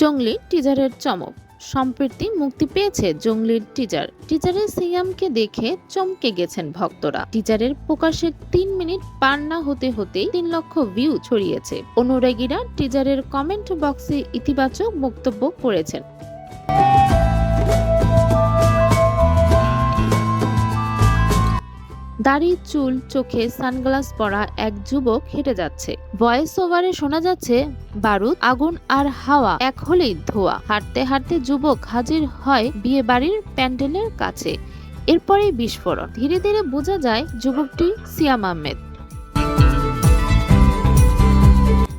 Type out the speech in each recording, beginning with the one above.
জঙ্গলি টিজারের চমক। সম্প্রতি মুক্তি পেয়েছে জঙ্গলির টিজার। টিজারের সিয়ামকে দেখে চমকে গেছেন ভক্তরা। টিজারের প্রকাশের তিন মিনিট পার না হতে হতেই তিন লক্ষ ভিউ ছড়িয়েছে। অনুরাগীরা টিজারের কমেন্ট বক্সে ইতিবাচক বক্তব্য করেছেন। দাড়ি চুল, চোখে সানগ্লাস পরা এক যুবক হেঁটে যাচ্ছে। ভয়েস ওভারে শোনা যাচ্ছে, বারুদ, আগুন আর হাওয়া এক হলেই ধোয়া। হাঁটতে হাঁটতে যুবক হাজির হয় বিয়ে বাড়ির প্যান্ডেলের কাছে। এরপরেই বিস্ফোরণ। ধীরে ধীরে বোঝা যায় যুবকটি সিয়াম আহমেদ।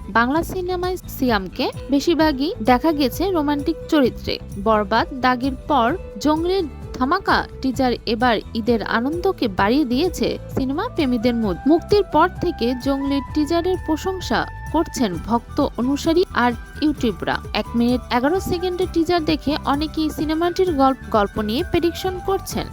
বাংলা সিনেমায় সিয়ামকে বেশিরভাগই দেখা গেছে রোমান্টিক চরিত্রে। বরবাদ, দাগির পর জঙ্গলের ধামাকা টিজার এবার ঈদের আনন্দকে বাড়িয়ে দিয়েছে সিনেমা প্রেমীদের মধ্যে মুক্তির পর থেকে জঙ্গলের টিজারের প্রশংসা করছেন ভক্ত অনুসারী আর ইউটিউবরা। এক মিনিট এগারো সেকেন্ডের টিজার দেখে অনেকেই সিনেমাটির গল্প গল্প নিয়ে প্রেডিকশন করছেন।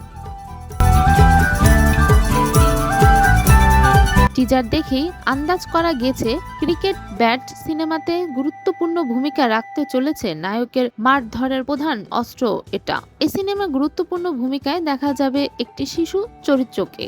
টিজার দেখেই আন্দাজ করা গেছে ক্রিকেট ব্যাট সিনেমাতে গুরুত্বপূর্ণ ভূমিকা রাখতে চলেছে নায়কের মারধরের প্রধান অস্ত্র এটা। এই সিনেমা গুরুত্বপূর্ণ ভূমিকায় দেখা যাবে একটি শিশু চরিত্রকে।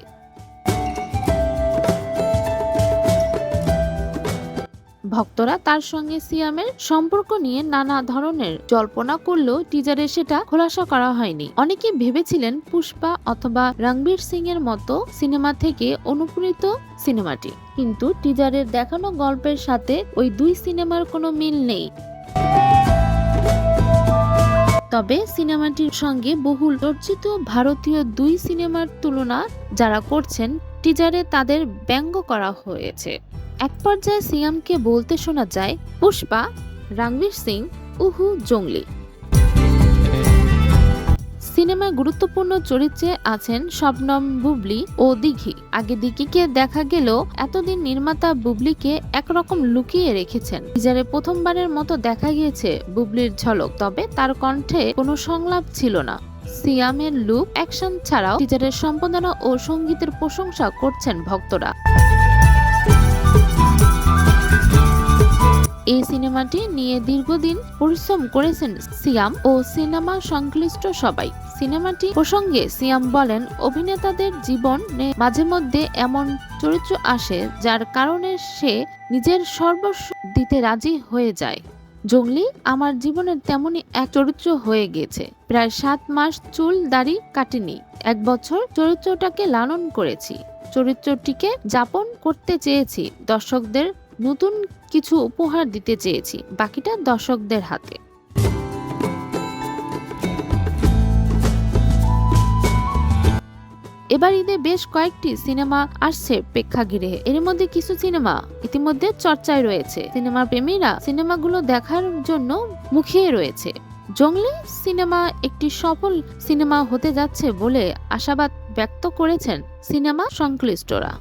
ভক্তরা তার সঙ্গে সিয়ামের সম্পর্ক নিয়ে নানা ধরনের জল্পনা করলেও টিজারে সেটা খোলাসা করা হয়নি। অনেকে ভেবেছিলেন পুষ্পা অথবা রণবীর সিং এর মতো সিনেমা থেকে অনুপ্রেরিত সিনেমাটি। কিন্তু টিজারের দেখানো গল্পের সাথে ওই দুই সিনেমার কোনো মিল নেই। তবে সিনেমাটির সঙ্গে বহুল চর্চিত ভারতীয় দুই সিনেমার তুলনা যারা করছেন টিজারে তাদের ব্যঙ্গ করা হয়েছে। এক পর্যায়ে সিয়ামকে বলতে শোনা যায়, পুষ্পা রণবীর সিং, উহু, জঙ্গলি। সিনেমায় গুরুত্বপূর্ণ চরিত্রে আছেন শবনম বুবলি ও দিঘি। আগে দিঘিকে দেখা গেলেও এতদিন নির্মাতা বুবলিকে একরকম লুকিয়ে রেখেছেন। টিজারে প্রথমবারের মতো দেখা গিয়েছে বুবলির ঝলক, তবে তার কণ্ঠে কোনো সংলাপ ছিল না। সিয়ামের লুক, অ্যাকশন ছাড়াও টিজারের সম্পাদনা ও সঙ্গীতের প্রশংসা করছেন ভক্তরা। এই সিনেমাটি নিয়ে দীর্ঘদিন পরিশ্রম করেছেন সিয়াম ও সিনেমা সংশ্লিষ্ট সবাই। সিনেমাটি প্রসঙ্গে সিয়াম বলেন, অভিনেতাদের জীবনে মাঝে মধ্যে এমন চরিত্র আসে যার কারণে সে নিজের সর্বস্ব দিতে রাজি হয়ে যায়। জঙ্গলি, আমার জীবনের তেমনই এক চরিত্র হয়ে গেছে। প্রায় সাত মাস চুল দাড়ি কাটেনি। এক বছর চরিত্রটাকে লালন করেছি। চরিত্রটিকে যাপন করতে চেয়েছি। দর্শকদের নতুন কিছু উপহার দিতে চেয়েছি, বাকিটা দর্শকদের হাতে। এবার ঈদে বেশ কয়েকটি সিনেমা আসছে প্রেক্ষাগৃহে। এর মধ্যে কিছু সিনেমা ইতিমধ্যে চর্চায় রয়েছে। সিনেমা প্রেমীরা সিনেমাগুলো দেখার জন্য মুখিয়ে রয়েছে। জঙ্গলি সিনেমা একটি সফল সিনেমা হতে যাচ্ছে বলে আশাবাদ ব্যক্ত করেছেন সিনেমা সংশ্লিষ্টরা।